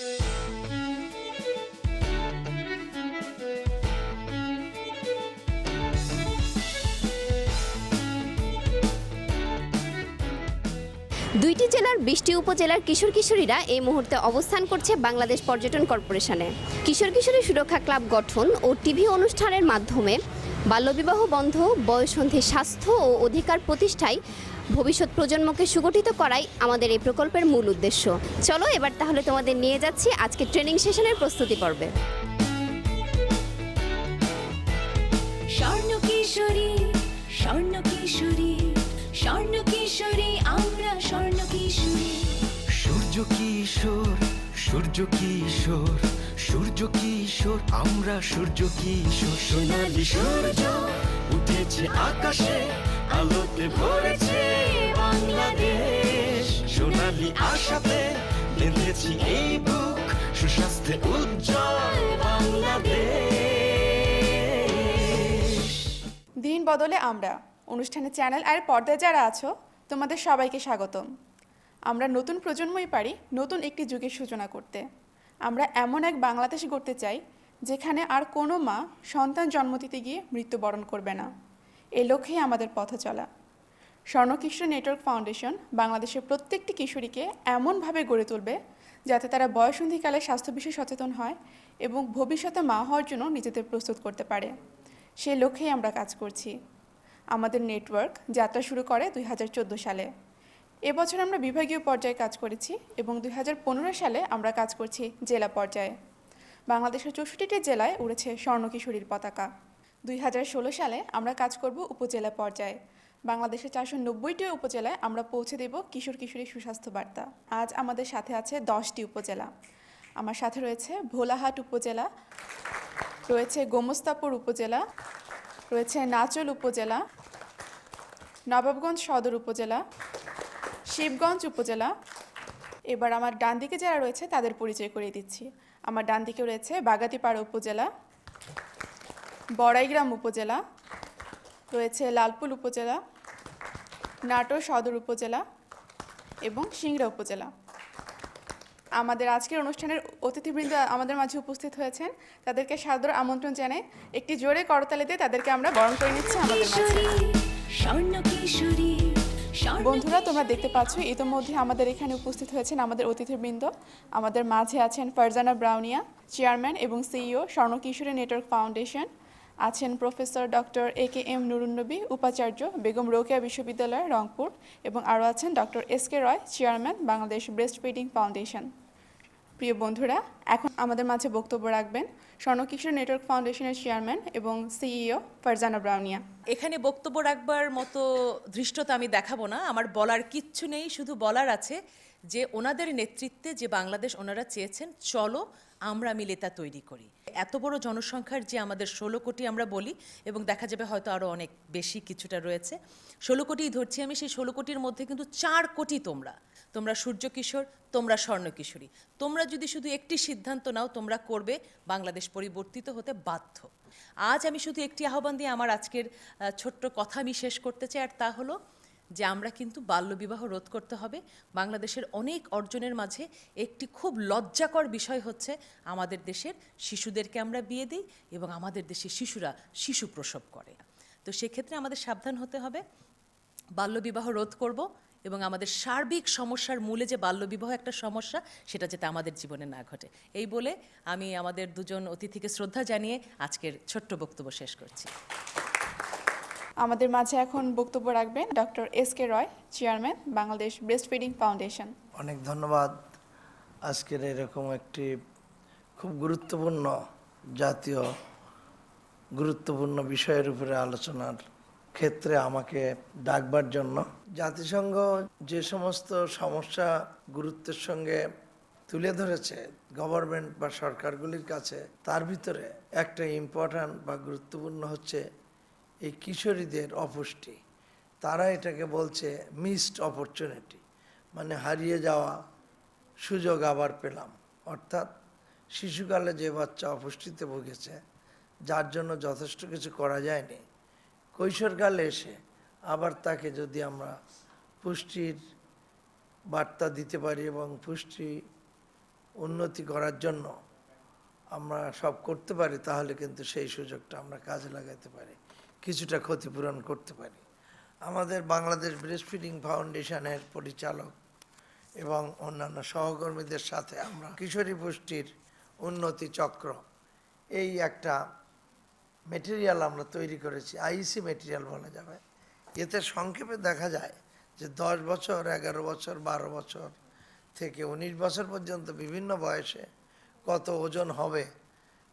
দুইটি জেলার বিশটি উপজেলার কিশোর কিশোরীরা এই মুহূর্তে অবস্থান করছে বাংলাদেশ পর্যটন কর্পোরেশনে। কিশোর কিশোরী সুরক্ষা ক্লাব গঠন ও টিভি অনুষ্ঠানের মাধ্যমে বাল্যবিবাহ বন্ধ, বয়সন্ধি স্বাস্থ্য ও অধিকার প্রতিষ্ঠায় ভবিষ্যৎ প্রজন্মকে সুগঠিত করাই আমাদের এই প্রকল্পের মূল উদ্দেশ্য। চলো এবার তাহলে তোমাদের নিয়ে যাচ্ছি আজকে ট্রেনিং সেশনের প্রস্তুতি পর্বে। স্বর্ণ কিশোরী স্বর্ণ কিশোরী স্বর্ণ কিশোরী আমরা স্বর্ণ কিশোরী। সূর্য কিশোর সূর্য কিশোর সূর্য কিশোর আমরা সূর্য কিশোর। সোনালি সূর্য উঠেছে আকাশে আলোতে ভরেছে বাংলাদেশ। সোনালি আশাতে বেঁধেছি এই বুক, সুস্বাস্থ্যে উজ্জ্বল বাংলাদেশ। দিন বদলে আমরা, অনুষ্ঠানে চ্যানেল আর পর্দায় যারা আছো, তোমাদের সবাইকে স্বাগতম। আমরা নতুন প্রজন্মই পারি নতুন একটি যুগের সূচনা করতে। আমরা এমন এক বাংলাদেশ গড়তে চাই, যেখানে আর কোনো মা সন্তান জন্ম দিতে গিয়ে মৃত্যুবরণ করবে না। এ লক্ষ্যেই আমাদের পথ চলা। স্বর্ণকিশোর নেটওয়ার্ক ফাউন্ডেশন বাংলাদেশের প্রত্যেকটি কিশোরীকে এমনভাবে গড়ে তুলবে যাতে তারা বয়সন্ধিকালে স্বাস্থ্য বিষয়ে সচেতন হয় এবং ভবিষ্যতে মা হওয়ার জন্য নিজেদের প্রস্তুত করতে পারে। সেই লক্ষ্যেই আমরা কাজ করছি। আমাদের নেটওয়ার্ক যাত্রা শুরু করে দুই হাজার চোদ্দ সালে। এবছর আমরা বিভাগীয় পর্যায়ে কাজ করেছি এবং দুই হাজার পনেরো সালে আমরা কাজ করছি জেলা পর্যায়ে। বাংলাদেশের চৌষট্টিটি জেলায় উড়েছে স্বর্ণকিশোরীর পতাকা। দুই হাজার ষোলো সালে আমরা কাজ করব উপজেলা পর্যায়ে। বাংলাদেশের চারশো নব্বইটি উপজেলায় আমরা পৌঁছে দেব কিশোর কিশোরী সুস্বাস্থ্য বার্তা। আজ আমাদের সাথে আছে দশটি উপজেলা। আমার সাথে রয়েছে ভোলাহাট উপজেলা, রয়েছে গোমস্তাপুর উপজেলা, রয়েছে নাচল উপজেলা, নবাবগঞ্জ সদর উপজেলা, শিবগঞ্জ উপজেলা। এবার আমার ডান দিকে যারা রয়েছে তাদের পরিচয় করিয়ে দিচ্ছি। আমার ডান দিকে রয়েছে বাগাতিপাড়া উপজেলা বড়াইগ্রাম উপজেলা, রয়েছে লালপুল উপজেলা, নাটোর সদর উপজেলা এবং সিংড়া উপজেলা। আমাদের আজকের অনুষ্ঠানের অতিথিবৃন্দ আমাদের মাঝে উপস্থিত হয়েছেন। তাদেরকে সাদর আমন্ত্রণ জানাই। একটি জোরে করতালি দিয়ে তাদেরকে আমরা বরণ করে নিচ্ছি আমাদের বন্ধুরা, তোমরা দেখতে পাচ্ছ, ইতোমধ্যে আমাদের এখানে উপস্থিত হয়েছেন আমাদের অতিথিবৃন্দ। আমাদের মাঝে আছেন ফারজানা ব্রাউনিয়া, চেয়ারম্যান এবং CEO Swarna Kishori network foundation. আছেন professor doctor A K M Nurunnabi, উপাচার্য বেগম রোকেয়া বিশ্ববিদ্যালয় রংপুর এবং আরও আছেন doctor S K Roy, chairman Bangladesh breast feeding foundation. প্রিয় বন্ধুরা, এখন আমাদের মাঝে বক্তব্য রাখবেন স্বর্ণ কিশোর নেটওয়ার্ক ফাউন্ডেশনের চেয়ারম্যান এবং সিইও ফারজানা ব্রাউনিয়া। এখানে বক্তব্য রাখবার মতো ধৃষ্টতা আমি দেখাবো না। আমার বলার কিচ্ছু নেই, শুধু বলার আছে যে ওনাদের নেতৃত্বে যে বাংলাদেশ ওনারা চেয়েছেন, চলো আমরা মিলে তা তৈরি করি। এত বড় জনসংখ্যার যে আমাদের ষোলো কোটি আমরা বলি, এবং দেখা যাবে হয়তো আরও অনেক বেশি কিছুটা রয়েছে, ষোলো কোটি ধরছি আমি, সেই ষোলো কোটির মধ্যে কিন্তু চার কোটি তোমরা। তোমরা সূর্য কিশোর, তোমরা স্বর্ণ কিশোরী। তোমরা যদি শুধু একটি সিদ্ধান্ত নাও, তোমরা করবে বাংলাদেশ পরিবর্তিত হতে বাধ্য। আজ আমি শুধু একটি আহ্বান দিয়ে আমার আজকের ছোট্ট কথা আমি শেষ করতে চাই, আর তা হলো যে আমরা কিন্তু বাল্যবিবাহ রোধ করতে হবে। বাংলাদেশের অনেক অর্জনের মাঝে একটি খুব লজ্জাকর বিষয় হচ্ছে আমাদের দেশের শিশুদেরকে আমরা বিয়ে দিই এবং আমাদের দেশের শিশুরা শিশু প্রসব করে। তো সেক্ষেত্রে আমাদের সাবধান হতে হবে। বাল্যবিবাহ রোধ করব এবং আমাদের সার্বিক সমস্যার মূলে যে বাল্যবিবাহ একটা সমস্যা, সেটা যাতে আমাদের জীবনে না ঘটে। এই বলে আমি আমাদের দুজন অতিথিকে শ্রদ্ধা জানিয়ে আজকের ছোট্ট বক্তব্য শেষ করছি। আমাদের মাঝে এখন বক্তব্য রাখবেন doctor S K Roy, chairman, Bangladesh breast feeding foundation অনেক ধন্যবাদ আজকের এরকম একটি খুব গুরুত্বপূর্ণ জাতীয় গুরুত্বপূর্ণ বিষয়ের উপরে আলোচনার ক্ষেত্রে আমাকে ডাকবার জন্য। জাতিসংঘ যে সমস্ত সমস্যা গুরুত্বের সঙ্গে তুলে ধরেছে গভর্নমেন্ট বা সরকারগুলির কাছে, তার ভিতরে একটা ইম্পর্ট্যান্ট বা গুরুত্বপূর্ণ হচ্ছে এই কিশোরীদের অপুষ্টি। তারা এটাকে বলছে মিসড অপরচুনিটি মানে হারিয়ে যাওয়া সুযোগ আবার পেলাম। অর্থাৎ শিশুকালে যে বাচ্চা অপুষ্টিতে ভুগেছে, যার জন্য যথেষ্ট কিছু করা যায়নি, কৈশোরকালে এসে আবার তাকে যদি আমরা পুষ্টির বার্তা দিতে পারি এবং পুষ্টি উন্নতি করার জন্য আমরা সব করতে পারি, তাহলে কিন্তু সেই সুযোগটা আমরা কাজে লাগাতে পারি। কিছুটা ক্ষতিপূরণ করতে পারি। আমাদের বাংলাদেশ ব্রেস্ট ফিডিং ফাউন্ডেশনের পরিচালক এবং অন্যান্য সহকর্মীদের সাথে আমরা কিশোরী পুষ্টির উন্নতি চক্র, এই একটা মেটেরিয়াল আমরা তৈরি করেছি আইসি মেটেরিয়াল বলা যাবে। এতে সংক্ষেপে দেখা যায় যে দশ বছর, এগারো বছর, বারো বছর থেকে উনিশ বছর পর্যন্ত বিভিন্ন বয়সে কত ওজন হবে?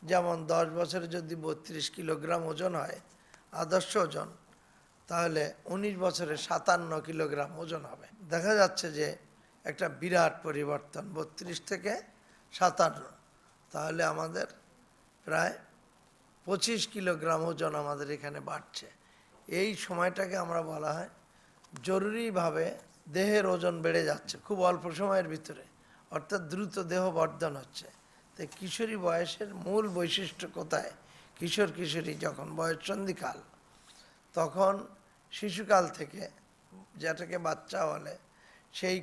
যেমন দশ বছরে যদি বত্রিশ কিলোগ্রাম ওজন হয় আদর্শ ওজন, তাহলে উনিশ বছরে সাতান্ন কিলোগ্রাম ওজন হবে। দেখা যাচ্ছে যে একটা বিরাট পরিবর্তন, বত্রিশ থেকে সাতান্ন। তাহলে আমাদের প্রায় পঁচিশ কিলোগ্রাম ওজন আমাদের এখানে বাড়ছে। এই সময়টাকে আমরা বলা হয় জরুরিভাবে দেহের ওজন বেড়ে যাচ্ছে, খুব অল্প সময়ের ভিতরে। অর্থাৎ দ্রুত দেহ বর্ধন হচ্ছে। তাই কিশোরী বয়সের মূল বৈশিষ্ট্য কোথায়? কিশোর কিশোরী যখন বয়ঃসন্ধিকাল তখন শিশুকাল থেকে যেটাকে বাচ্চা বলে, সেই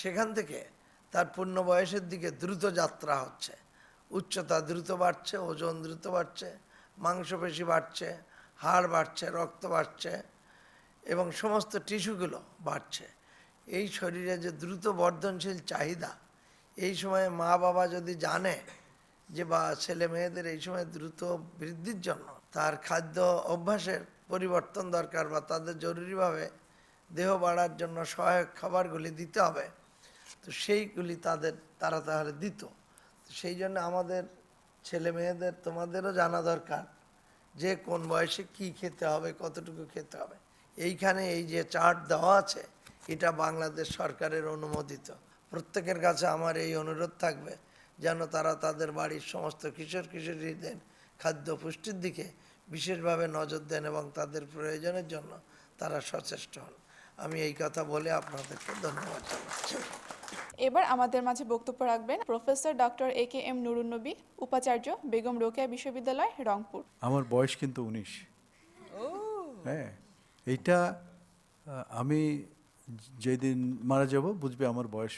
সেখান থেকে তার পূর্ণ বয়সের দিকে দ্রুত যাত্রা হচ্ছে। উচ্চতা দ্রুত বাড়ছে, ওজন দ্রুত বাড়ছে, মাংসপেশি বাড়ছে, হাড় বাড়ছে, রক্ত বাড়ছে এবং সমস্ত টিস্যুগুলো বাড়ছে। এই শরীরে যে দ্রুত বর্ধনশীল চাহিদা, এই সময়ে মা বাবা যদি জানে যে, বা ছেলে মেয়েদের এই সময় দ্রুত বৃদ্ধির জন্য তার খাদ্য অভ্যাসের পরিবর্তন দরকার বা তাদের জরুরিভাবে দেহ বাড়ার জন্য সহায়ক খাবারগুলি দিতে হবে, তো সেইগুলি তাদের, তারা তাহলে দিত। সেই জন্য আমাদের ছেলে মেয়েদের তোমাদেরও জানা দরকার যে, কোন বয়সে কি খেতে হবে, কতটুকু খেতে হবে। এইখানে এই যে চার্ট দেওয়া আছে, এটা বাংলাদেশ সরকারের অনুমোদিত। প্রত্যেকের কাছে আমার এই অনুরোধ থাকবে যেন তারা তাদের বাড়ির সমস্ত কিশোর কিশোরীদের খাদ্য পুষ্টির দিকে বিশেষভাবে নজর দেন এবং তাদের প্রয়োজনের জন্য তারা সচেষ্ট হন। আমি এই কথা বলে আপনাদেরকে ধন্যবাদ জানাচ্ছি। এবার আমাদের মাঝে বক্তব্য রাখবেন professor doctor A K M Nurunnabi উপাচার্য বেগম রোকেয়া বিশ্ববিদ্যালয় রংপুর। আমার বয়স কিন্তু উনিশ। হ্যাঁ এইটা আমি যেদিন মারা যাব বুঝবে আমার বয়স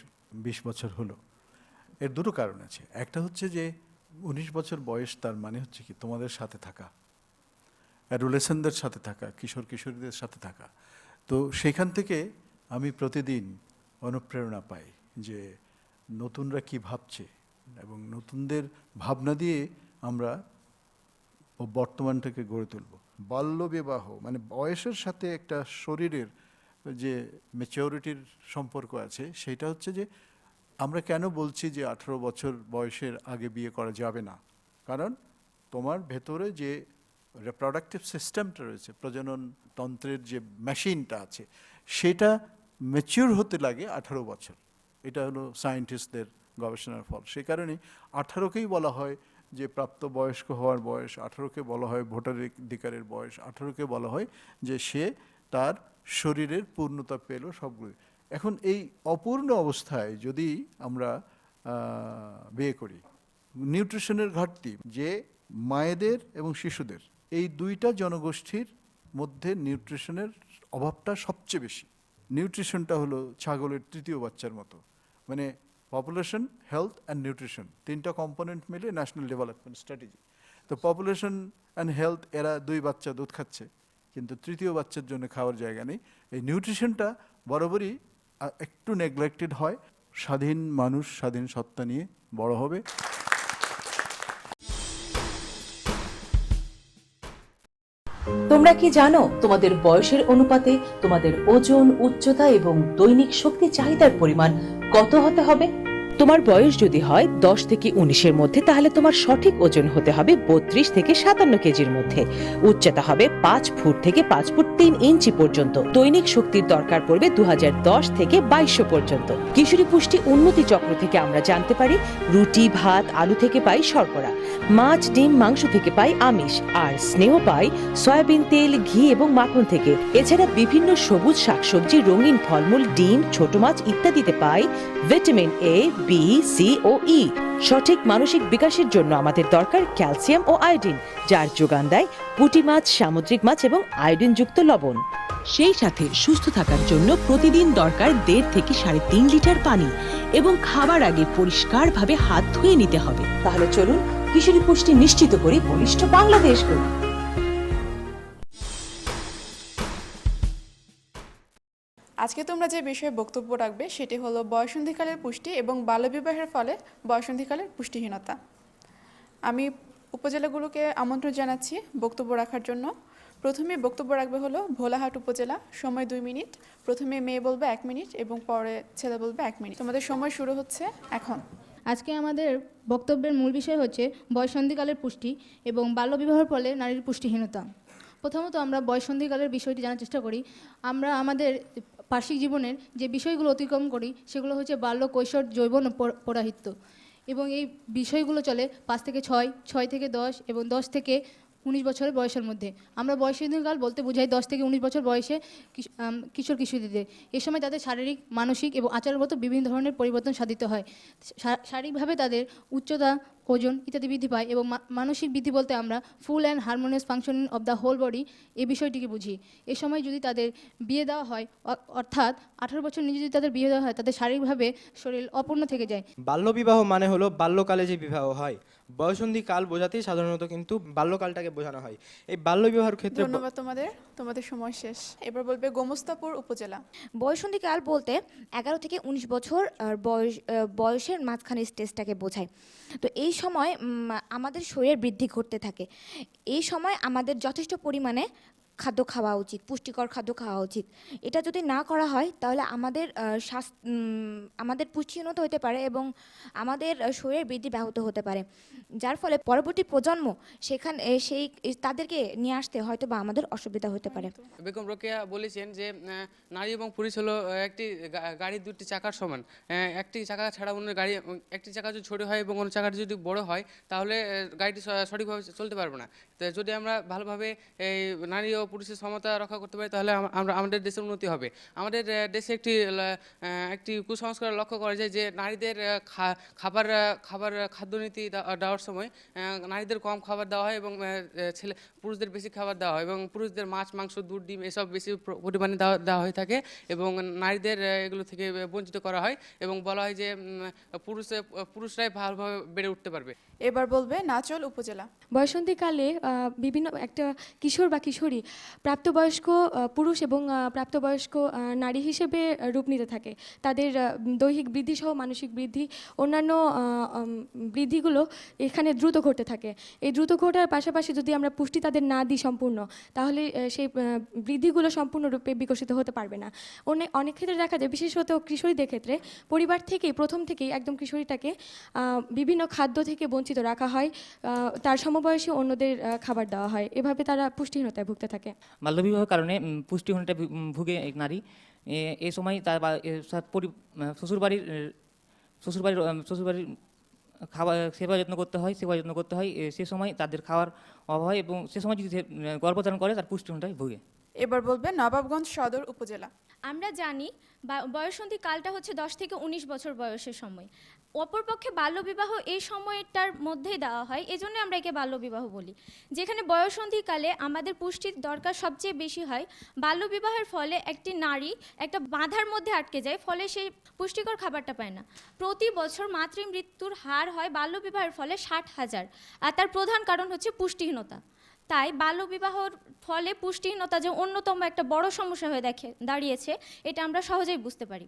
বিশ বছর হলো। এর দুটো কারণ আছে। একটা হচ্ছে যে উনিশ বছর বয়স তার মানে হচ্ছে কি তোমাদের সাথে থাকা অ্যাডোলেসেনদের সাথে থাকা, কিশোর কিশোরীদের সাথে থাকা। তো সেখান থেকে আমি প্রতিদিন অনুপ্রেরণা পাই যে নতুনরা কি ভাবছে এবং নতুনদের ভাবনা দিয়ে আমরা ও বর্তমানটাকে গড়ে তুলব। বাল্যবিবাহ মানে বয়সের সাথে একটা শরীরের যে ম্যাচিওরিটির সম্পর্ক আছে, সেটা হচ্ছে যে আমরা কেন বলছি যে আঠেরো বছর বয়সের আগে বিয়ে করা যাবে না? কারণ তোমার ভেতরে যে রিপ্রোডাক্টিভ সিস্টেমটা রয়েছে, প্রজনন তন্ত্রের যে মেশিনটা আছে, সেটা ম্যাচিওর হতে লাগে আঠারো বছর। এটা হলো সায়েন্টিস্টদের গবেষণার ফল। সেই কারণে আঠারোকেই বলা হয় যে প্রাপ্ত বয়স্ক হওয়ার বয়স, আঠারোকে বলা হয় ভোটার অধিকারের বয়স, আঠারোকে বলা হয় যে সে তার শরীরের পূর্ণতা পেল সবগুলো এখন এই অপূর্ণ অবস্থায় যদি আমরা বিয়ে করি, নিউট্রিশনের ঘাটতি যে মায়েদের এবং শিশুদের, এই দুইটা জনগোষ্ঠীর মধ্যে নিউট্রিশনের অভাবটা সবচেয়ে বেশি। নিউট্রিশনটা হলো ছাগলের তৃতীয় বাচ্চার মতো। মানে পপুলেশন, হেলথ অ্যান্ড নিউট্রিশন, তিনটা কম্পোনেন্ট মিলে ন্যাশনাল ডেভেলপমেন্ট স্ট্র্যাটেজি। তো পপুলেশন অ্যান্ড হেলথ, এরা দুই বাচ্চা দুধ খাচ্ছে, কিন্তু তৃতীয় বাচ্চার জন্য খাওয়ার জায়গা নেই। এই নিউট্রিশনটা বরাবরই একটু নেগলেক্টেড হয়। স্বাধীন মানুষ, স্বাধীন সত্তা নিয়ে বড় হবে। তোমরা কি জানো, তোমাদের বয়সের অনুপাতে তোমাদের ওজন, উচ্চতা এবং দৈনিক শক্তি চাহিদার পরিমাণ কত হতে হবে? তোমার বয়স যদি হয় দশ থেকে উনিশের মধ্যে, তাহলে তোমার সঠিক ওজন হতে হবে বত্রিশ থেকে সাতান্ন কেজির মধ্যে। উচ্চতা হবে পাঁচ ফুট থেকে পাঁচ ফুট তিন ইঞ্চি পর্যন্ত। দৈনিক শক্তির দরকার পড়বে দু হাজার দশ থেকে বাইশশো পর্যন্ত। কিশোরী পুষ্টি উন্নতি চক্র থেকে আমরা জানতে পারি রুটি, ভাত, আলু থেকে পাই শর্করা, মাছ, ডিম, মাংস থেকে পাই আমিষ, আর স্নেহ পাই সয়াবিন তেল, ঘি এবং মাখন থেকে। এছাড়া বিভিন্ন সবুজ শাকসবজি, রঙিন ফলমূল, ডিম, ছোট মাছ ইত্যাদিতে পাই ভিটামিন এ বি সি ও ই সঠিক মানসিক বিকাশের জন্য আমাদের দরকার ক্যালসিয়াম ও আয়োডিন, যার যোগান দেয় পুঁটি মাছ, সামুদ্রিক মাছ এবং আয়োডিনযুক্ত লবণ। সেই সাথে সুস্থ থাকার জন্য প্রতিদিন দরকার দেড় থেকে সাড়ে তিন লিটার পানি এবং খাবার আগে পরিষ্কারভাবে হাত ধুয়ে নিতে হবে। তাহলে চলুন কিশোরী পুষ্টি নিশ্চিত করে বলিষ্ঠ বাংলাদেশ গড়ি। আজকে তোমরা যে বিষয়ে বক্তব্য রাখবে, সেটি হলো বয়সন্ধিকালের পুষ্টি এবং বাল্যবিবাহের ফলে বয়সন্ধিকালের পুষ্টিহীনতা। আমি উপজেলাগুলোকে আমন্ত্রণ জানাচ্ছি বক্তব্য রাখার জন্য। প্রথমে বক্তব্য রাখবে হলো ভোলাহাট উপজেলা, সময় দুই মিনিট। প্রথমে মেয়ে বলবে এক মিনিট এবং পরে ছেলে বলবে এক মিনিট। তোমাদের সময় শুরু হচ্ছে এখন। আজকে আমাদের বক্তব্যের মূল বিষয় হচ্ছে বয়সন্ধিকালের পুষ্টি এবং বাল্যবিবাহের ফলে নারীর পুষ্টিহীনতা। প্রথমত আমরা বয়সন্ধিকালের বিষয়টি জানার চেষ্টা করি। আমরা আমাদের পার্শ্বিক জীবনের যে বিষয়গুলো অতিক্রম করি, সেগুলো হচ্ছে বাল্য কৈশোর যৌবন ও পৌ- এবং এই বিষয়গুলো চলে পাঁচ থেকে ছয় ছয় থেকে দশ এবং দশ থেকে উনিশ বছরের বয়সের মধ্যে। আমরা বয়সন্ধিকাল বলতে বোঝাই দশ থেকে উনিশ বছর বয়সে কিশ- কিশোর কিশোরীদের। এ সময় তাদের শারীরিক, মানসিক এবং আচারগত বিভিন্ন ধরনের পরিবর্তন সাধিত হয়। শারীরিকভাবে তাদের উচ্চতা ওজন ইত্যাদি বৃদ্ধি পায় এবং মা- মানসিক বৃদ্ধি বলতে আমরা full and harmonious functioning of the whole body এই বিষয়টিকে বুঝি। এ সময় যদি তাদের বিয়ে দেওয়া হয় অর্থাৎ আঠারো বছর নিচে যদি তাদের বিয়ে দেওয়া হয় তাদের শারীরিকভাবে শরীর অপূর্ণ থেকে যায়। বাল্যবিবাহ মানে হলো বাল্যকালে যে বিবাহ হয়। বয়সন্ধি কাল বোঝাতেই সাধারণত কিন্তু বাল্যকালটাকে বোঝানো হয়। এই বাল্যবিবাহের ক্ষেত্রে ধন্যবাদ তোমাদের তোমাদের সময় শেষ। এবার বলবে গোমস্তাপুর উপজেলা। বয়সন্ধিকাল বলতে এগারো থেকে উনিশ বছর আর বয়স বয়সের মাঝখানে স্টেজটাকে বোঝায়। তো এই সময় আমাদের শরীরের বৃদ্ধি ঘটতে থাকে। এই সময় আমাদের যথেষ্ট পরিমাণে খাদ্য খাওয়া উচিত, পুষ্টিকর খাদ্য খাওয়া উচিত। এটা যদি না করা হয়, তাহলে আমাদের স্বাস্থ্য আমাদের পুষ্টিহীনতা হতে পারে এবং আমাদের শরীরের বৃদ্ধি ব্যাহত হতে পারে। যার ফলে পরবর্তী প্রজন্ম সেখানে সেই তাদেরকে নিয়ে আসতে হয়তো বা আমাদের অসুবিধা হতে পারে। বেগম রোকেয়া বলেছেন যে নারী এবং পুরুষ হলো একটি গাড়ির দুটি চাকার সমান। একটি চাকা ছাড়া অন্য গাড়ি একটি চাকা যদি ছোট হয় এবং অন্য চাকাটি যদি বড় হয়, তাহলে গাড়িটি সঠিকভাবে চলতে পারবে না। যদি আমরা ভালোভাবে, এই, নারী ও পুরুষের সমতা রক্ষা করতে পারি, তাহলে আমরা, আমাদের দেশের উন্নতি হবে। আমাদের দেশে একটি একটি কুসংস্কার লক্ষ্য করা যায় যে, নারীদের খাবার খাবার, খাদ্যনীতি দেওয়ার সময় নারীদের কম খাবার দেওয়া হয় এবং ছেলে পুরুষদের বেশি খাবার দেওয়া হয় এবং পুরুষদের মাছ মাংস দুধ ডিম এসব বেশি পরিমাণে দেওয়া দেওয়া হয়ে থাকে এবং নারীদের এগুলো থেকে বঞ্চিত করা হয় এবং বলা হয় যে পুরুষে পুরুষরাই ভালোভাবে বেড়ে উঠতে পারবে। এবার বলবে নাচল উপজেলা। বয়সন্ধিকালে বিভিন্ন একটা কিশোর বা কিশোরী প্রাপ্তবয়স্ক পুরুষ এবং প্রাপ্তবয়স্ক নারী হিসেবে রূপ নিতে থাকে। তাদের দৈহিক বৃদ্ধি সহ মানসিক বৃদ্ধি অন্যান্য বৃদ্ধিগুলো এখানে দ্রুত ঘটতে থাকে। এই দ্রুত ঘটার পাশাপাশি যদি আমরা পুষ্টি তাদের না দিই সম্পূর্ণ তাহলে সেই বৃদ্ধিগুলো সম্পূর্ণরূপে বিকশিত হতে পারবে না। অনেক অনেক ক্ষেত্রে দেখা যায় বিশেষত কিশোরীদের ক্ষেত্রে পরিবার থেকেই প্রথম থেকেই একদম কিশোরীটাকে বিভিন্ন খাদ্য থেকে বঞ্চিত রাখা হয় তার সমবয়সী অন্যদের খাবার দেওয়া হয়। এভাবে তারা পুষ্টিহীনতায় ভুগতে থাকে। বাল্যবিবাহের কারণে উম, পুষ্টিহীনতা ভুগে এক নারী। এ- সময় তার শ্বশুরবাড়ির শ্বশুরবাড়ির শ্বশুরবাড়ির খাবার, সেবা যত্ন করতে হয়, সেবা যত্ন করতে হয় সে সময় তাদের খাওয়ার অভাব হয় এবং সে সময় যদি গর্ভধারণ করে, তার পুষ্টিহীনতায় ভুগে। এবার বলবে নবাবগঞ্জ সদর উপজেলা। আমরা জানি বয়সন্ধি কালটা হচ্ছে দশ থেকে উনিশ বছর বয়সের সময়। অপরপক্ষে বাল্যবিবাহ এই সময়টার মধ্যেই দেওয়া হয় এই এজন্য আমরা একে বাল্যবিবাহ বলি। যেখানে বয়সন্ধিকালে আমাদের পুষ্টির দরকার সবচেয়ে বেশি হয়, বাল্যবিবাহের ফলে একটি নারী একটা বাঁধার মধ্যে আটকে যায়, ফলে সেই পুষ্টিকর খাবারটা পায় না। প্রতি বছর মাতৃমৃত্যুর হার হয় বাল্যবিবাহের ফলে ষাট হাজার, আর তার প্রধান কারণ হচ্ছে পুষ্টিহীনতা। তাই বাল্যবিবাহর ফলে পুষ্টিহীনতা যে অন্যতম একটা বড় সমস্যা হয়ে দেখে, দাঁড়িয়েছে, এটা আমরা সহজেই বুঝতে পারি।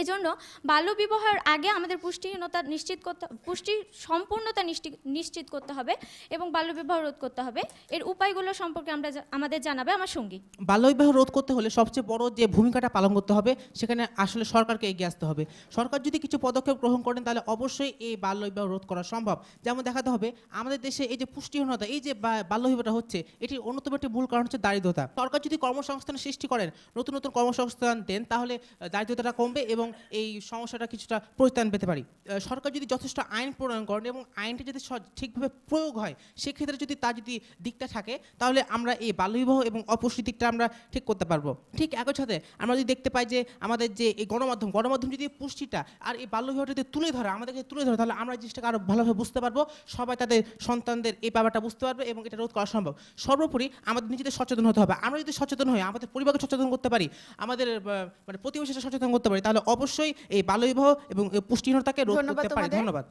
এজন্য বাল্যবিবাহের আগে আমাদের পুষ্টিহীনতা নিশ্চিত করতে, পুষ্টি সম্পূর্ণতা নিশ্চিত নিশ্চিত করতে হবে এবং বাল্যবিবাহ রোধ করতে হবে। এর উপায়গুলো সম্পর্কে আমরা আমাদের জানাবে আমার সঙ্গী। বাল্যবিবাহ রোধ করতে হলে সবচেয়ে বড় যে ভূমিকাটা পালন করতে হবে, সেখানে আসলে সরকারকে এগিয়ে আসতে হবে। সরকার যদি কিছু পদক্ষেপ গ্রহণ করেন, তাহলে অবশ্যই এই বাল্যবিবাহ রোধ করা সম্ভব। যেমন দেখাতে হবে, আমাদের দেশে এই যে পুষ্টিহীনতা, এই যে বাল্যবিবাহটা হচ্ছে, এটির অন্যতম একটি মূল কারণ হচ্ছে দারিদ্রতা। সরকার যদি কর্মসংস্থান সৃষ্টি করেন, নতুন নতুন কর্মসংস্থান দেন, তাহলে দারিদ্রতাটা কমবে এবং এবং এই সমস্যাটা কিছুটা পরিত্রাণ পেতে পারি। সরকার যদি যথেষ্ট আইন প্রণয়ন করেন এবং আইনটি যদি ঠিকভাবে প্রয়োগ হয়, সেক্ষেত্রে যদি তার যদি দিকটা থাকে, তাহলে আমরা এই বাল্যবিবাহ এবং অপুষ্টি দিকটা আমরা ঠিক করতে পারব। ঠিক একই সাথে আমরা যদি দেখতে পাই যে আমাদের যে এই গণমাধ্যম গণমাধ্যম যদি পুষ্টিটা আর এই বাল্যবিবাহটা যদি তুলে ধরে, আমাদেরকে তুলে ধরে, তাহলে আমরা জিনিসটাকে আরও ভালোভাবে বুঝতে পারব। সবাই তাদের সন্তানদের এই ব্যাপারটা বুঝতে পারবে এবং এটা রোধ করা সম্ভব। সর্বোপরি আমাদের নিজেদের সচেতন হতে হবে। আমরা যদি সচেতন হই, আমাদের পরিবারকে সচেতন করতে পারি, আমাদের মানে প্রতিবেশীকে সচেতন করতে পারি, তাহলে অবশ্যই এই বাল্যবিবাহ এবং পুষ্টিহীনতাকে রোধ করতে পারি। ধন্যবাদ।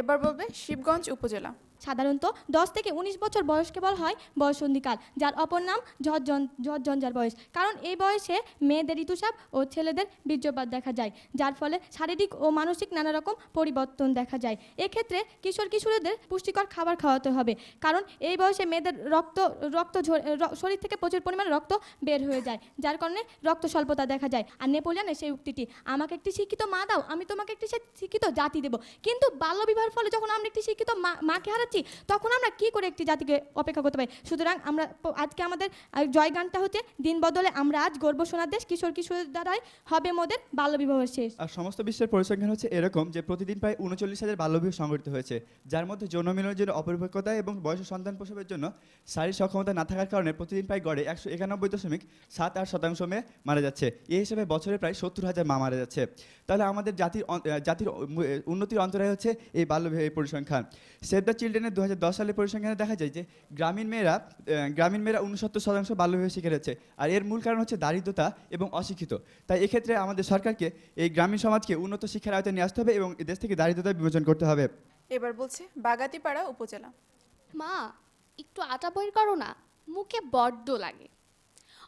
এবার বলবে শিবগঞ্জ উপজেলা। সাধারণত দশ থেকে উনিশ বছর বয়সকে বলা হয় বয়সন্ধিকাল, যার অপর নাম ঝড় ঝড়ঝঞ্ঝার বয়স। কারণ এই বয়সে মেয়েদের ঋতুস্রাব ও ছেলেদের বীর্যপাত দেখা যায়, যার ফলে শারীরিক ও মানসিক নানা রকম পরিবর্তন দেখা যায়। এক্ষেত্রে কিশোর কিশোরীদের পুষ্টিকর খাবার খাওয়াতে হবে, কারণ এই বয়সে মেয়েদের রক্ত রক্ত শরীর থেকে প্রচুর পরিমাণে রক্ত বের হয়ে যায়, যার কারণে রক্ত স্বল্পতা দেখা যায়। আর নেপোলিয়নের সেই উক্তিটি, আমাকে একটি শিক্ষিত মা দাও, আমি তোমাকে একটি শিক্ষিত জাতি দেব। কিন্তু বাল্যবিবাহের ফলে যখন আমরা একটি শিক্ষিত মা, মাকে হারাচ্ছি তখন আমরা কি করে একটি জাতিকে অপেক্ষা করতে পারি? সুতরাং আমরা আজকে আমাদের জয়গানটা হচ্ছে দিন বদলে আমরা আজ গর্ব সোনার দেশ কিশোর কিশোরের দ্বারাই হবে মোদের বাল্যবিবাহ শেষ। আর সমস্ত বিশ্বের পরিসংখ্যান হচ্ছে এরকম যে প্রতিদিন প্রায় উনচল্লিশ হাজার বাল্যবিবাহ সংঘটিত হয়েছে, যার মধ্যে যৌন মিলনের জন্য অপরিপক্কতা এবং বয়স সন্তান প্রসবের জন্য শারীরিক সক্ষমতা না থাকার কারণে প্রতিদিন প্রায় গড়ে একশো একানব্বই দশমিক সাত আট শতাংশ মেয়ে মারা যাচ্ছে। এই হিসেবে বছরে প্রায় সত্তর হাজার মা মারা যাচ্ছে। তাহলে আমাদের জাতির জাতির উন্নতির অন্তরায় হচ্ছে এই বাল্যবিবাহের পরিসংখ্যান। সেভ দ্য চিলড্রেনের দু হাজার দশ সালের পরিসংখ্যানে দেখা যায় যে গ্রামীণ মেয়েরা গ্রামীণ মেয়েরা উনসত্তর শতাংশ বাল্যবিবাহ শিখে রয়েছে আর এর মূল কারণ হচ্ছে দারিদ্রতা এবং অশিক্ষিত। তাই এক্ষেত্রে আমাদের সরকারকে এই গ্রামীণ সমাজকে উন্নত শিক্ষার আয়তায় নিয়ে আসতে হবে এবং দেশ থেকে দারিদ্রতা বিমোচন করতে হবে। এবার বলছে বাগাতিপাড়া উপজেলা। মা একটু আটা বই করো না। মুখে বড্ড লাগে।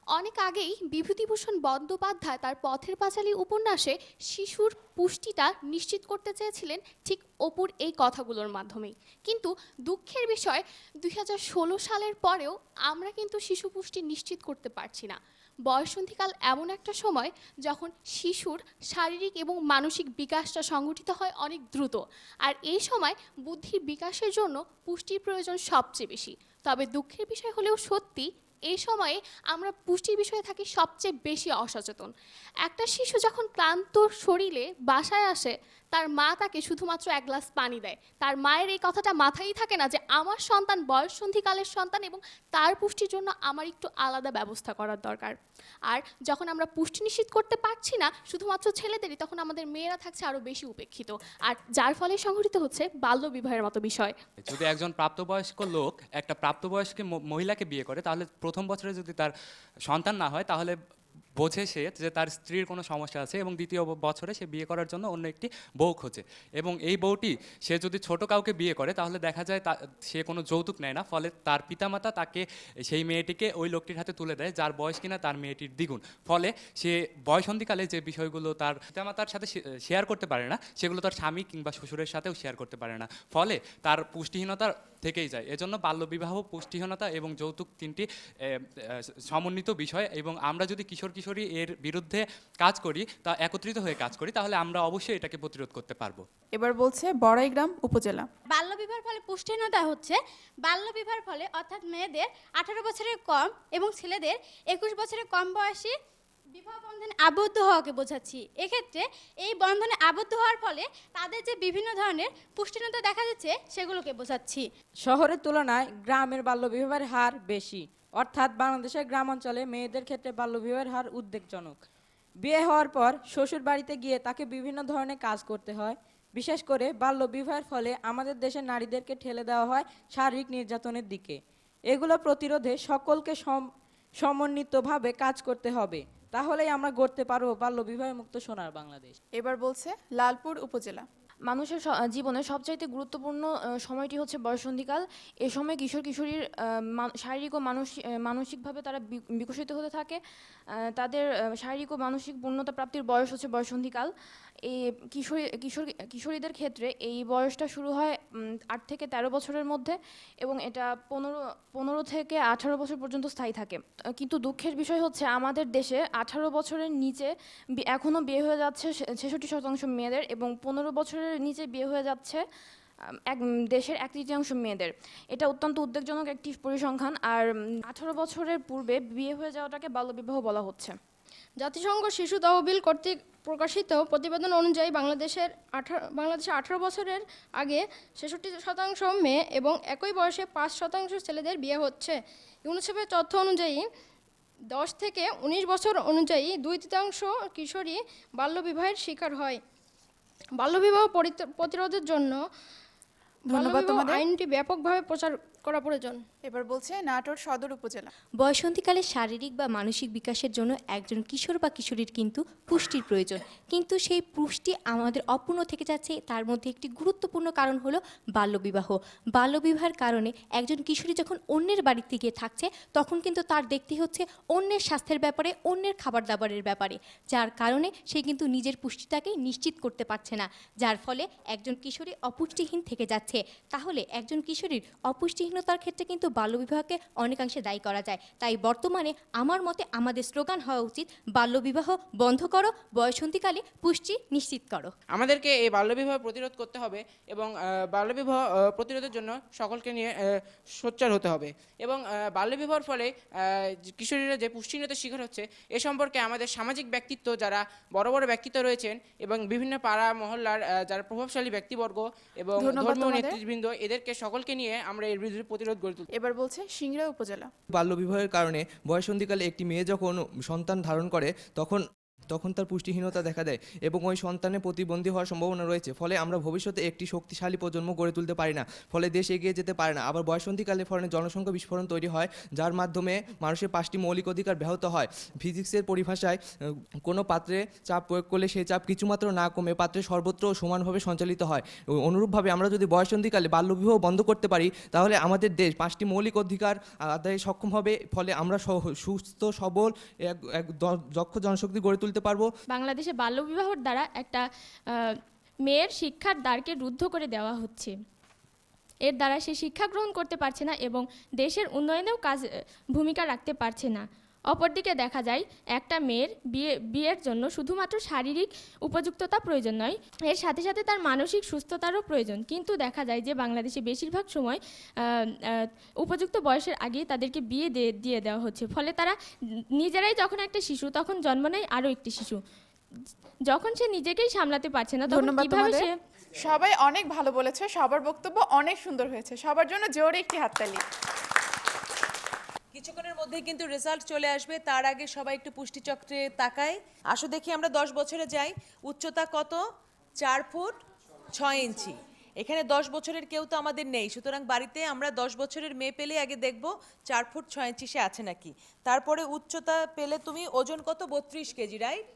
অনেক আগেই বিভূতিভূষণ বন্দ্যোপাধ্যায় তার পথের পাঁচালী উপন্যাসে শিশুর পুষ্টিটা নিশ্চিত করতে চেয়েছিলেন ঠিক অপুর এই কথাগুলোর মাধ্যমেই। কিন্তু দুঃখের বিষয়, দুই হাজার ষোলো সালের পরেও আমরা কিন্তু শিশু পুষ্টি নিশ্চিত করতে পারছি না। বয়সন্ধিকাল এমন একটা সময় যখন শিশুর শারীরিক এবং মানসিক বিকাশটা সংগঠিত হয় অনেক দ্রুত। আর এই সময় বুদ্ধির বিকাশের জন্য পুষ্টির প্রয়োজন সবচেয়ে বেশি। তবে দুঃখের বিষয় হলেও সত্যি এই সময়ে আমরা পুষ্টির বিষয়ে থাকি সবচেয়ে বেশি অসচেতন। একটা শিশু যখন ক্লান্ত শরীরে বাসায় আসে তার মা তাকে শুধুমাত্র এক গ্লাস পানি দেয়। তার মায়ের এই কথাটা মাথায় থাকে না যে, আমার সন্তান বয়সন্ধিকালের সন্তান এবং তার পুষ্টির জন্য আমার একটু আলাদা ব্যবস্থা করার দরকার। আর যখন আমরা পুষ্টি নিশ্চিত করতে পারছি না, শুধুমাত্র ছেলেদেরই, তখন আমাদের মেয়েরা থাকছে আরও বেশি উপেক্ষিত। আর যার ফলে সংঘটিত হচ্ছে বাল্যবিবাহের মতো বিষয়। যদি একজন প্রাপ্তবয়স্ক লোক একটা প্রাপ্তবয়স্ক মহিলাকে বিয়ে করে, তাহলে প্রথম বছরে যদি তার সন্তান না হয়, তাহলে বোঝে সে যে তার স্ত্রীর কোনো সমস্যা আছে এবং দ্বিতীয় বছরে সে বিয়ে করার জন্য অন্য একটি বউ খোঁজে। এবং এই বউটি, সে যদি ছোট কাউকে বিয়ে করে, তাহলে দেখা যায় সে কোনো যৌতুক নেয় না, ফলে তার পিতামাতা তাকে সেই মেয়েটিকে ওই লোকটির হাতে তুলে দেয়, যার বয়স কিনা তার মেয়েটির দ্বিগুণ। ফলে সে বয়সন্ধিকালে যে বিষয়গুলো তার পিতামাতার সাথে শেয়ার করতে পারে না, সেগুলো তার স্বামী কিংবা শ্বশুরের সাথেও শেয়ার করতে পারে না। ফলে তার পুষ্টিহীনতা থেকেই যায়। এজন্য বাল্যবিবাহ, পুষ্টিহীনতা এবং যৌতুক তিনটি সমন্বিত বিষয় এবং আমরা যদি কিশোর কিশোরী এর বিরুদ্ধে কাজ করি তা একত্রিত হয়ে কাজ করি তাহলে আমরা অবশ্যই এটাকে প্রতিরোধ করতে পারব। এবার বলছে বড়াইগ্রাম উপজেলা। বাল্যবিবাহের ফলে পুষ্টিহীনতা হচ্ছে। বাল্যবিবাহের ফলে অর্থাৎ মেয়েদের আঠারো বছরের কম এবং ছেলেদের একুশ বছরের কম বয়সী বিবাহ বন্ধনে আবদ্ধ হওয়াকে বোঝাচ্ছি। এক্ষেত্রে এই বন্ধনে আবদ্ধ হওয়ার ফলে তাদের যে বিভিন্ন ধরনের পুষ্টিহীনতা দেখা যাচ্ছে সেগুলোকে বোঝাচ্ছি। শহরের তুলনায় গ্রামের বাল্যবিবাহের হার বেশি। অর্থাৎ বাংলাদেশের গ্রাম অঞ্চলে মেয়েদের ক্ষেত্রে বাল্যবিবাহের হার উদ্বেগজনক। বিয়ে হওয়ার পর শ্বশুর বাড়িতে গিয়ে তাকে বিভিন্ন ধরনের কাজ করতে হয়। বিশেষ করে বাল্যবিবাহের ফলে আমাদের দেশের নারীদেরকে ঠেলে দেওয়া হয় শারীরিক নির্যাতনের দিকে। এগুলো প্রতিরোধে সকলকে সম- সমন্বিতভাবে কাজ করতে হবে। তাহলেই আমরা গড়তে পারব বাল্যবিবাহ মুক্ত সোনার বাংলাদেশ। এবার বলছে লালপুর উপজেলা। মানুষের জীবনে সবচাইতে গুরুত্বপূর্ণ সময়টি হচ্ছে বয়সন্ধিকাল এ সময় কিশোর কিশোরীর শারীরিক ও মানসিক মানসিকভাবে তারা বিকশিত হতে থাকে। তাদের শারীরিক ও মানসিক পূর্ণতা প্রাপ্তির বয়স হচ্ছে বয়সন্ধিকাল এই কিশোরী, কিশোর, কিশোরীদের ক্ষেত্রে এই বয়সটা শুরু হয় আট থেকে তেরো বছরের মধ্যে এবং এটা পনেরো পনেরো থেকে আঠারো বছর পর্যন্ত স্থায়ী থাকে। কিন্তু দুঃখের বিষয় হচ্ছে আমাদের দেশে আঠারো বছরের নিচে এখনও বিয়ে হয়ে যাচ্ছে ছেষট্টি শতাংশ মেয়েদের এবং পনেরো বছরের নিচে বিয়ে হয়ে যাচ্ছে এক, দেশের এক তৃতীয়াংশ মেয়েদের। এটা অত্যন্ত উদ্বেগজনক একটি পরিসংখ্যান আর আঠারো বছরের পূর্বে বিয়ে হয়ে যাওয়াটাকে বাল্যবিবাহ বলা হচ্ছে। জাতিসংঘ শিশু তহবিল কর্তৃক প্রকাশিত প্রতিবেদন অনুযায়ী বাংলাদেশের আঠারো বাংলাদেশে আঠারো বছরের আগে ছেষট্টি শতাংশ মেয়ে এবং একই বয়সে পাঁচ শতাংশ ছেলেদের বিয়ে হচ্ছে। ইউনিসেফের তথ্য অনুযায়ী দশ থেকে উনিশ বছর অনুযায়ী দুই তৃতীয়াংশ কিশোরী বাল্যবিবাহের শিকার হয়। বাল্যবিবাহ পরিত- প্রতিরোধের জন্য ধন্যবাদ আইনটি ব্যাপকভাবে প্রচার করা প্রয়োজন। এবার বলছে নাটোর সদর উপজেলা। বয়সন্তীকালে শারীরিক বা মানসিক বিকাশের জন্য একজন কিশোর বা কিশোরীর কিন্তু পুষ্টির প্রয়োজন। কিন্তু সেই পুষ্টি আমাদের অপূর্ণ থেকে যাচ্ছে তার মধ্যে একটি গুরুত্বপূর্ণ কারণ হলো বাল্যবিবাহ। বাল্যবিবাহের কারণে একজন কিশোরী যখন অন্যের বাড়িতে গিয়ে থাকছে তখন কিন্তু তার দেখতে হচ্ছে অন্যের স্বাস্থ্যের ব্যাপারে অন্যের খাবার দাবারের ব্যাপারে। যার কারণে সে কিন্তু নিজের পুষ্টিটাকে নিশ্চিত করতে পারছে না। যার ফলে একজন কিশোরী অপুষ্টিহীন থেকে যাচ্ছে। তাহলে একজন কিশোরীর অপুষ্টিহীনতার ক্ষেত্রে কিন্তু বাল্যবিবাহকে অনেকাংশে দায়ী করা যায়। তাই বর্তমানে আমার মতে আমাদের স্লোগান হওয়া উচিত বাল্যবিবাহ বন্ধ করো বয়সন্তীকালে পুষ্টি নিশ্চিত করো। আমাদেরকে এই বাল্যবিবাহ প্রতিরোধ করতে হবে এবং বাল্যবিবাহ প্রতিরোধের জন্য সকলকে নিয়ে আহ, সোচ্চার হতে হবে। এবং বাল্যবিবাহের ফলে আহ, কিশোরীরা যে পুষ্টিহীনতার শিকার হচ্ছে এ সম্পর্কে আমাদের সামাজিক ব্যক্তিত্ব যারা বড় বড় ব্যক্তিত্ব রয়েছেন এবং বিভিন্ন পাড়া মহল্লার যারা প্রভাবশালী ব্যক্তিবর্গ এবং ধর্মীয় নেতৃবৃন্দ এদেরকে সকলকে নিয়ে আমরা এর বিরুদ্ধে প্রতিরোধ গড়ে তুলতে। এবার বলছে সিংড়া উপজেলা। বাল্যবিবাহের কারণে বয়সন্ধিকালে একটি মেয়ে যখন সন্তান ধারণ করে তখন তখন তার পুষ্টিহীনতা দেখা দেয় এবং ওই সন্তানের প্রতিবন্ধী হওয়ার সম্ভাবনা রয়েছে। ফলে আমরা ভবিষ্যতে একটি শক্তিশালী প্রজন্ম গড়ে তুলতে পারি না। ফলে দেশ এগিয়ে যেতে পারে না। আবার বয়সন্ধিকালে ফলে জনসংখ্যা বিস্ফোরণ তৈরি হয়, যার মাধ্যমে মানুষের পাঁচটি মৌলিক অধিকার ব্যাহত হয়। ফিজিক্সের পরিভাষায় কোনো পাত্রে চাপ প্রয়োগ করলে সেই চাপ কিছুমাত্র না কমে, পাত্রে সর্বত্র সমানভাবে সঞ্চালিত হয়। অনুরূপভাবে আমরা যদি বয়সন্ধিকালে বাল্যবিবাহ বন্ধ করতে পারি, তাহলে আমাদের দেশ পাঁচটি মৌলিক অধিকার আদায়ে সক্ষম হবে। ফলে আমরা সুস্থ, সবল, এক দক্ষ জনশক্তি গড়ে তুলতে পারব। বাংলাদেশে বাল্যবিবাহর দ্বারা একটা মেয়ের শিক্ষার দ্বারকে রুদ্ধ করে দেওয়া হচ্ছে। এর দ্বারা সে শিক্ষা গ্রহণ করতে পারছে না এবং দেশের উন্নয়নেও কাজ ভূমিকা রাখতে পারছে না। অপরদিকে দেখা যায় একটা মেয়ের বিয়ে বিয়ের জন্য শুধুমাত্র শারীরিক উপযুক্ততা প্রয়োজন নয় এর সাথে সাথে তার মানসিক সুস্থতারও প্রয়োজন। কিন্তু দেখা যায় যে বাংলাদেশে বেশিরভাগ সময় উপযুক্ত বয়সের আগেই তাদেরকে বিয়ে দিয়ে দিয়ে দেওয়া হচ্ছে। ফলে তারা নিজেরাই যখন একটা শিশু তখন জন্ম নেয় আরও একটি শিশু। যখন সে নিজেকেই সামলাতে পারছে না তখন ধন্যবাদ কীভাবে সে সবাই অনেক ভালো বলেছে সবার বক্তব্য অনেক সুন্দর হয়েছে। সবার জন্য জোরে একটি হাততালি। কিছুক্ষণের মধ্যেই কিন্তু রেজাল্ট চলে আসবে। তার আগে সবাই একটু পুষ্টিচক্রে তাকায়। আসো দেখি আমরা দশ বছরে যাই। উচ্চতা কত? চার ফুট ছয় ইঞ্চি। এখানে দশ বছরের কেউ তো আমাদের নেই। সুতরাং বাড়িতে আমরা দশ বছরের মেয়ে পেলে আগে দেখব চার ফুট ছয় ইঞ্চি সে আছে নাকি। তারপরে উচ্চতা পেলে তুমি ওজন কত? বত্রিশ কেজি রাইট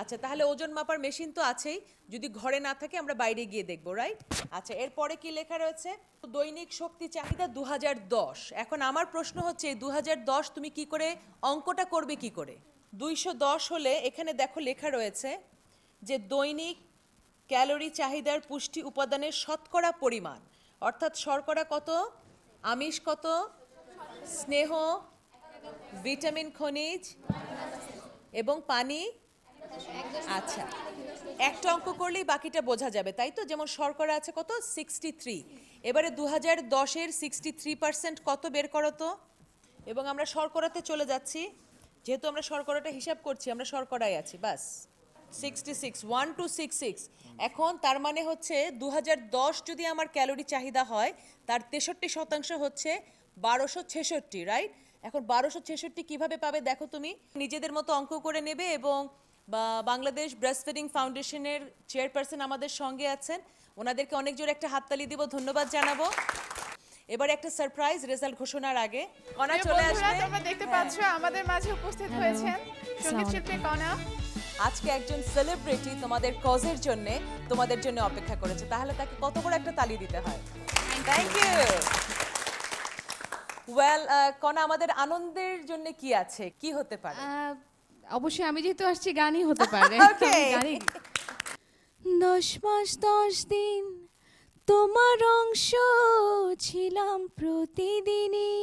আচ্ছা তাহলে ওজন মাপার মেশিন তো আছেই। যদি ঘরে না থাকে, আমরা বাইরে গিয়ে দেখব রাইট আচ্ছা এরপরে কি লেখা রয়েছে? দৈনিক শক্তি চাহিদা দু হাজার দশ। এখন আমার প্রশ্ন হচ্ছে দু হাজার দশ তুমি কি করে অঙ্কটা করবে কি করে? দুইশো দশ হলে এখানে দেখো লেখা রয়েছে যে দৈনিক ক্যালোরি চাহিদার পুষ্টি উপাদানের শতকরা পরিমাণ। অর্থাৎ শর্করা কত? আমিষ কত? স্নেহ? ভিটামিন, খনিজ? এবং পানি? আচ্ছা। একটা অঙ্ক করলেই বাকিটা বোঝা যাবে, তাই তো? যেমন শর্করা আছে কত? সিক্সটি থ্রি এবারে দু হাজার দশের সিক্সটি থ্রি পার্সেন্ট কত বের করো তো? এবং আমরা শর্করাতে চলে যাচ্ছি। যেহেতু আমরা শর্করাটা হিসাব করছি, আমরা শর্করায় আছি, বাস। Sixty six one two six six এখন তার মানে হচ্ছে দু দশ যদি আমার ক্যালোরি চাহিদা হয়, তার তেষট্টি শতাংশ হচ্ছে বারোশো ছেষট্টি রাইট এখন বারোশো ছেষট্টি কীভাবে পাবে দেখো তুমি? নিজেদের মতো অঙ্ক করে নেবে এবং বাংলাদেশ ব্রেস্ট ফিডিং ফাউন্ডেশনের চেয়ারপারসন আমাদের সঙ্গে আছেন। ওনাদেরকে অনেক জোরে একটা হাততালি দিব ধন্যবাদ জানাব। এবার একটা সারপ্রাইজ রেজাল্ট ঘোষণার আগে কণা চলে আসবে। তোমরা দেখতে পাচ্ছ আমাদের মাঝে উপস্থিত হয়েছেন সংগীত শিল্পী কণা। আজকে একজন সেলিব্রিটি তোমাদের কজের জন্য তোমাদের জন্য অপেক্ষা করেছে। তাহলে তাকে কত বড় একটা তালি দিতে হয়? থ্যাংক ইউ ওয়েল কণা আমাদের আনন্দের জন্য কি আছে? কি হতে পারে? অবশ্যই আমি যেহেতু আসছি গানই হতে পারে। গানই দশ মাস দশ দিন তোমার অংশ ছিলাম প্রতিদিনই।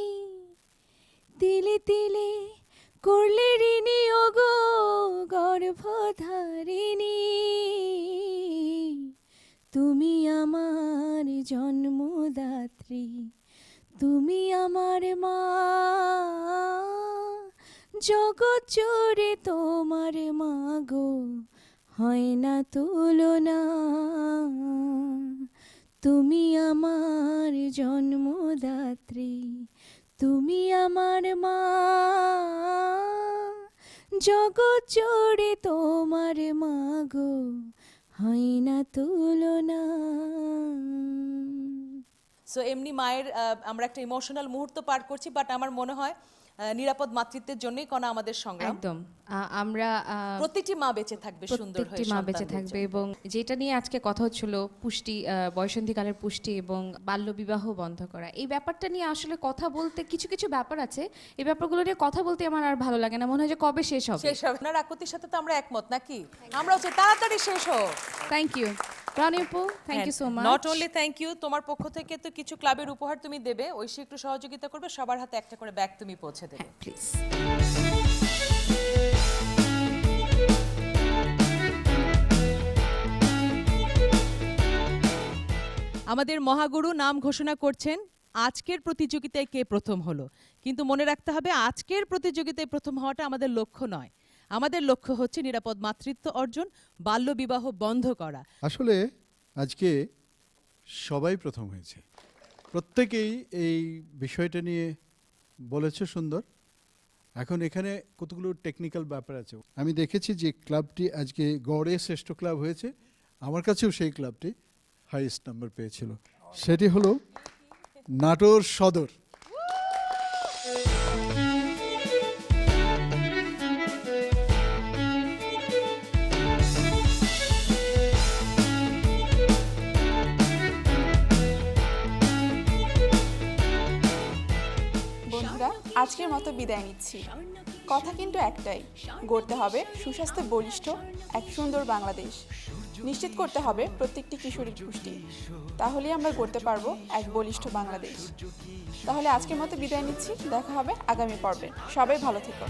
তিলে তিলে করলে ঋণী ওগো গর্ভধারিণী। তুমি আমার জন্মদাত্রী তুমি আমার মা। জগৎ জোরে তোমার মাগো, হয় না তুলনা। তুমি আমার জন্মদাত্রী, তুমি আমার মা। জগৎ জোরে তোমার মাগো, হয় না তুলনা। সো এমনি মায়ের আমরা একটা ইমোশনাল মুহূর্ত পার করছি বাট আমার মনে হয় নিরাপদ মাতৃত্বের জন্যই কোনা আমাদের সংগ্রাম। একদম। আমরা প্রতিটি মা বেঁচে থাকবে সুন্দর হয়ে মা বেঁচে থাকবে এবং যেটা নিয়ে আজকে কথা হচ্ছিল পুষ্টি বয়সন্ধিকালের পুষ্টি এবং বাল্যবিবাহ বন্ধ করা। এই ব্যাপারটা নিয়ে আসলে কথা বলতে কিছু কিছু ব্যাপার আছে। এই ব্যাপারগুলো নিয়ে কথা বলতে আমার আর ভালো লাগে না। মনে হয় যে কবে শেষ হবে। শেষ হবে আপনার আকুতির সাথে তো আমরা একমত নাকি? আমরা হচ্ছে তাড়াতাড়ি শেষ হোক। Thank you রানিপু thank you so much not only thank you তোমার পক্ষ থেকে তো কিছু ক্লাবের উপহার তুমি দেবে ঐশী একটু সহযোগিতা করবে সবার হাতে একটা করে ব্যাগ তুমি পৌঁছে দেবে। প্লিজ আমাদের মহাগুরু নাম ঘোষণা করছেন আজকের প্রতিযোগিতায় কে প্রথম হলো? কিন্তু মনে রাখতে হবে আজকের প্রতিযোগিতায় প্রথম হওয়াটা আমাদের লক্ষ্য নয়। আমাদের লক্ষ্য হচ্ছে নিরাপদ মাতৃত্ব অর্জন, বাল্যবিবাহ বন্ধ করা। আসলে আজকে সবাই প্রথম হয়েছে। প্রত্যেকেই এই বিষয়টা নিয়ে বলেছে সুন্দর। এখন এখানে কতগুলো টেকনিক্যাল ব্যাপার আছে? আমি দেখেছি যে ক্লাবটি আজকে গড়ে শ্রেষ্ঠ ক্লাব হয়েছে। আমার কাছেও সেই ক্লাবটি হাইয়েস্ট নাম্বার পেয়েছিল। সেটি হলো নাটোর সদর। আজকের মতো বিদায় নিচ্ছি। কথা কিন্তু একটাই, গড়তে হবে সুস্বাস্থ্য বলিষ্ঠ এক সুন্দর বাংলাদেশ। নিশ্চিত করতে হবে প্রত্যেকটি কিশোরীর পুষ্টি। তাহলেই আমরা গড়তে পারব এক বলিষ্ঠ বাংলাদেশ। তাহলে আজকের মতো বিদায় নিচ্ছি, দেখা হবে আগামী পর্বে। সবাই ভালো থেকো।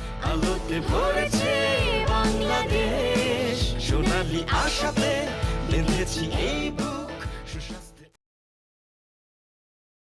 বাংলাদেশ এই